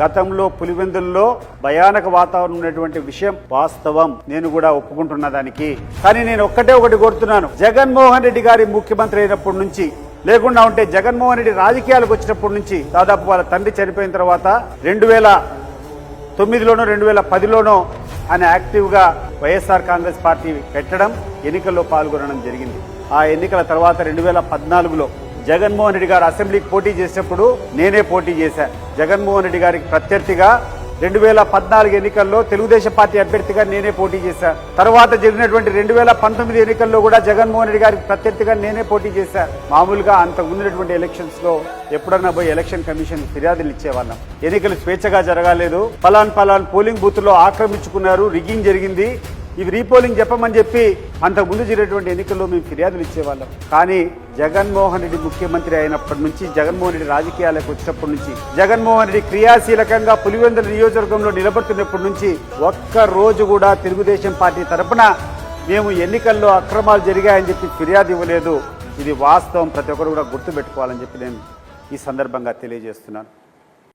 గతంలో పులివెందుల్లో భయానక వాతావరణం ఉన్నటువంటి విషయం వాస్తవం. నేను కూడా ఒప్పుకుంటున్న దానికి. కానీ నేను ఒక్కటే ఒకటి కోరుతున్నాను. జగన్మోహన్ రెడ్డి గారి ముఖ్యమంత్రి అయినప్పటి నుంచి లేకుండా ఉంటే జగన్మోహన్ రెడ్డి రాజకీయాలకు వచ్చినప్పటి నుంచి దాదాపు వాళ్ళ తండ్రి చనిపోయిన తర్వాత రెండు వేల తొమ్మిదిలోనో రెండు వేల పదిలోనో ఆయన యాక్టివ్గా వైఎస్ఆర్ కాంగ్రెస్ పార్టీ పెట్టడం ఎన్నికల్లో పాల్గొనడం జరిగింది. ఆ ఎన్నికల తర్వాత రెండు వేల పద్నాలుగులో జగన్మోహన్ రెడ్డి గారు అసెంబ్లీకి పోటీ చేసినప్పుడు నేనే పోటీ చేశాను జగన్మోహన్ రెడ్డి గారికి ప్రత్యర్థిగా రెండు వేల పద్నాలుగు ఎన్నికల్లో తెలుగుదేశం పార్టీ అభ్యర్థిగా నేనే పోటీ చేశాను తర్వాత జరిగినటువంటి రెండు వేల పంతొమ్మిది ఎన్నికల్లో కూడా జగన్మోహన్ రెడ్డి గారికి ప్రత్యర్థిగా నేనే పోటీ చేశాను మామూలుగా అంత ఉన్నటువంటి ఎలక్షన్స్లో ఎప్పుడన్నా పోయి ఎలక్షన్ కమిషన్ ఫిర్యాదులు ఇచ్చేవాళ్ళం. ఎన్నికలు స్వేచ్ఛగా జరగలేదు. పలాన్ పలాన్ పోలింగ్ బూత్లో ఆక్రమించుకున్నారు. రిగ్గింగ్ జరిగింది. ఇవి రీపోలింగ్ చెప్పమని చెప్పి అంతకు ముందు జరిగినటువంటి ఎన్నికల్లో మేము ఫిర్యాదులు ఇచ్చేవాళ్ళం. కానీ జగన్మోహన్ రెడ్డి ముఖ్యమంత్రి అయినప్పటి నుంచి జగన్మోహన్ రెడ్డి రాజకీయాలకు వచ్చినప్పటి నుంచి జగన్మోహన్ రెడ్డి క్రియాశీలకంగా పులివెందుల నియోజకవర్గంలో నిలబడుతున్నప్పటి నుంచి ఒక్క రోజు కూడా తెలుగుదేశం పార్టీ తరపున మేము ఎన్నికల్లో అక్రమాలు జరిగాయని చెప్పి ఫిర్యాదు ఇవ్వలేదు. ఇది వాస్తవం. ప్రతి ఒక్కరు కూడా గుర్తుపెట్టుకోవాలని చెప్పి నేను ఈ సందర్భంగా తెలియజేస్తున్నాను.